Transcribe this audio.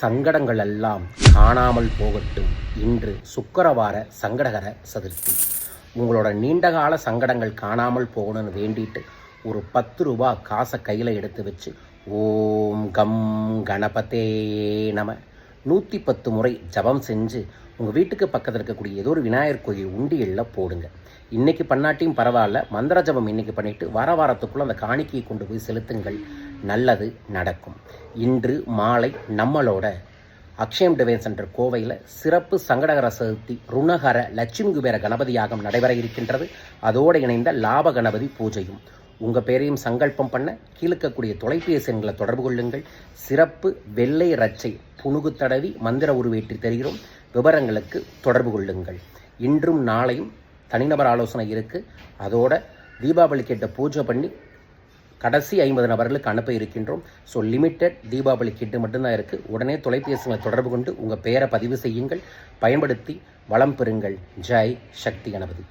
சங்கடங்கள் எல்லாம் காணாமல் போகட்டும். இன்று சுக்கரவார சங்கடகர சதுர்த்தி. உங்களோட நீண்டகால சங்கடங்கள் காணாமல் போகணும்னு வேண்டிட்டு ஒரு பத்து ரூபா காசை கையில் எடுத்து வச்சு ஓம் கம் கணபதே நம. நூற்றி பத்து முறை ஜபம் செஞ்சு உங்கள் வீட்டுக்கு பக்கத்தில் இருக்கக்கூடிய ஏதோ ஒரு விநாயகர் கோயில் உண்டியலில் போடுங்க. இன்றைக்கி பண்ணாட்டியும் பரவாயில்ல. மந்திர ஜபம் இன்னைக்கு பண்ணிவிட்டு வார வாரத்துக்குள்ளே அந்த காணிக்கையை கொண்டு போய் செலுத்துங்கள். நல்லது நடக்கும். இன்று மாலை நம்மளோட அக்ஷயம் டிவைன் சென்டர் கோவையில் சிறப்பு சங்கடகர சதுர்த்தி ருணகர லட்சுமி குபேர கணபதி யாகம் நடைபெற இருக்கின்றது. அதோடு இணைந்த லாப கணபதி பூஜையும். உங்கள் பேரையும் சங்கல்பம் பண்ண கீழ்க்கக்கூடிய தொலைபேசி எண்களை தொடர்பு கொள்ளுங்கள். சிறப்பு வெள்ளை ரச்சை புணுகு தடவி மந்திர உருவேற்றி தருகிறோம். விவரங்களுக்கு தொடர்பு கொள்ளுங்கள். இன்றும் நாளையும் தனிநபர் ஆலோசனை இருக்குது அதோட தீபாவளி கிட்ட பூஜை பண்ணி கடைசி ஐம்பது நபர்களுக்கு அனுப்ப இருக்கின்றோம். ஸோ லிமிட்டெட் தீபாவளி கிட்டு மட்டும்தான் இருக்குது உடனே தொலைபேசிகளை தொடர்பு கொண்டு உங்கள் பெயரை பதிவு செய்யுங்கள். பயன்படுத்தி வளம் பெறுங்கள். ஜெய் சக்தி கணபதி.